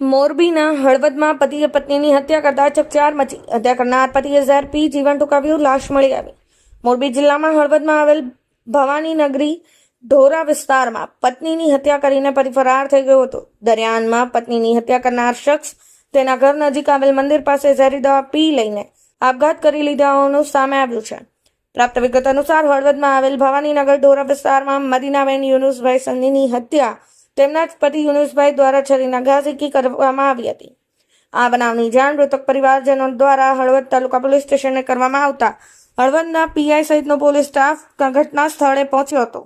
મોરબીના હળવદમાં પતિએ પત્નીની હત્યા કરતા ચકચાર મચી હત્યા કરનાર પતિએ ઝેર પી જીવન ટૂંકાવ્યું, લાશ મળી આવી. મોરબી જિલ્લામાં હળવદમાં આવેલ ભવાની નગરી ઢોરા વિસ્તારમાં પત્નીની હત્યા કરીને ફરી ફરાર થઈ ગયો હતો. દરમિયાનમાં પત્નીની હત્યા કરનાર શખ્સ તેના ઘર નજીક આવેલ મંદિર પાસે ઝેરી દવા પી લઈને આપઘાત કરી લીધા હોવાનું સામે આવ્યું છે. પ્રાપ્ત વિગત અનુસાર હળવદમાં આવેલ ભવાનીનગર ઢોરા વિસ્તારમાં મદીનાબેન યુનુસભાઈ સંધીની હત્યા તેમના જ પતિ યુનુસભાઈ દ્વારા છરીના ઘા ઝીકી કરવામાં આવી હતી. આ બનાવની જાણ મૃતક પરિવારજનો દ્વારા હળવદ તાલુકા પોલીસ સ્ટેશને કરવામાં આવતા હળવદના પીઆઈ સહિતનો પોલીસ સ્ટાફ ઘટના સ્થળે પહોંચ્યો હતો.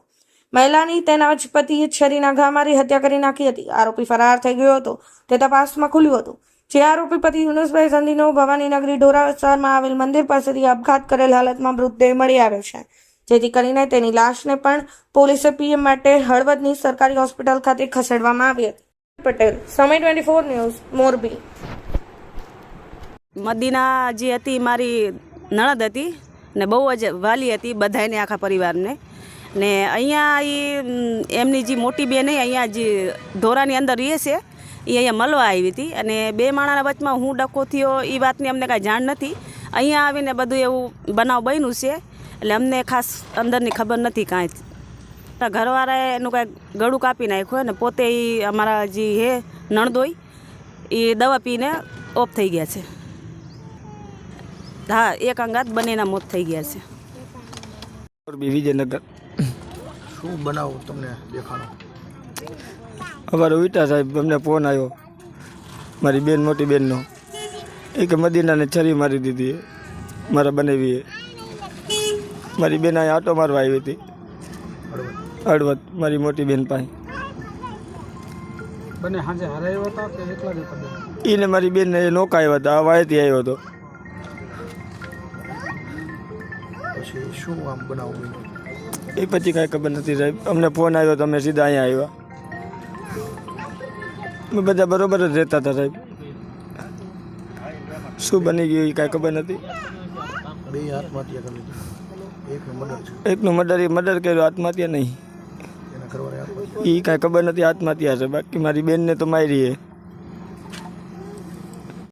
મહિલાની તેના જ પતિએ છરીના ઘા મારી હત્યા કરી નાખી હતી. આરોપી ફરાર થઈ ગયો હતો. તે તપાસમાં ખુલ્યું હતું. જે આરોપી પતિ યુનુસભાઈ સંધીનો ભવાનીનગરી ઢોરા વિસ્તારમાં આવેલ મંદિર પાસેથી આપઘાત કરેલ હાલતમાં મૃતદેહ મળી આવ્યો છે. જેથી કરીને તેની લાશને પણ પોલીસે પીએમ માટે હળવદની સરકારી હોસ્પિટલ ખાતે ખસેડવામાં આવી હતી. Patel, Samay twenty four news, Morbi. Madina જે હતી મારી નણદ હતી ને બહુ જ વાલી હતી બધાને આખા પરિવારને. ને અહીંયા એ એમની જે મોટી બેન અહીંયા જે ઢોરાની અંદર રહે છે એ અહીંયા મળવા આવી હતી. અને બે માણાના વચમાં હું ડકો થયો એ વાતની અમને કાંઈ જાણ નથી. અહીંયા આવીને બધું એવું બનાવ બન્યું છે. એટલે અમને ખાસ અંદરની ખબર નથી કાંઈ. ઘરવાળાએ એનું કાંઈક ગળું કાપી નાખ્યું અને પોતે એ અમારા જે હે નણદોઈ એ દવા પીને ઓફ થઈ ગયા છે. હા એક અંગાત બંનેના મોત થઈ ગયા છે. વિજયનગર. શું બનાવું તમને દેખાડો? અમારો વિટા સાહેબ અમને ફોન આવ્યો મારી બેન મોટી બેનનો. એ કે મદીનાને છરી મારી દીધી મારા બનેવીએ. મારી બેન અહીંયા આટો મારવા આવી હતી. હળવદ મારી મોટી બેન પાસે. બંને એને મારી બેનને એ નોકા આવ્યા હતા આ વાયથી આવ્યો હતો. એ પછી કાંઈ ખબર નથી સાહેબ અમને ફોન આવ્યો તો અમે સીધા અહીંયા આવ્યા. અમે બધા બરોબર જ રહેતા હતા સાહેબ. શું બની ગયું એ કાંઈ ખબર નથી. બે આત્મહત્યા કરી એકનો મર્ડર એ મર્ડર કર્યો આત્મહત્યા નહીં. એ કાંઈ ખબર નથી આત્મહત્યા છે. બાકી મારી બેનને તો મારી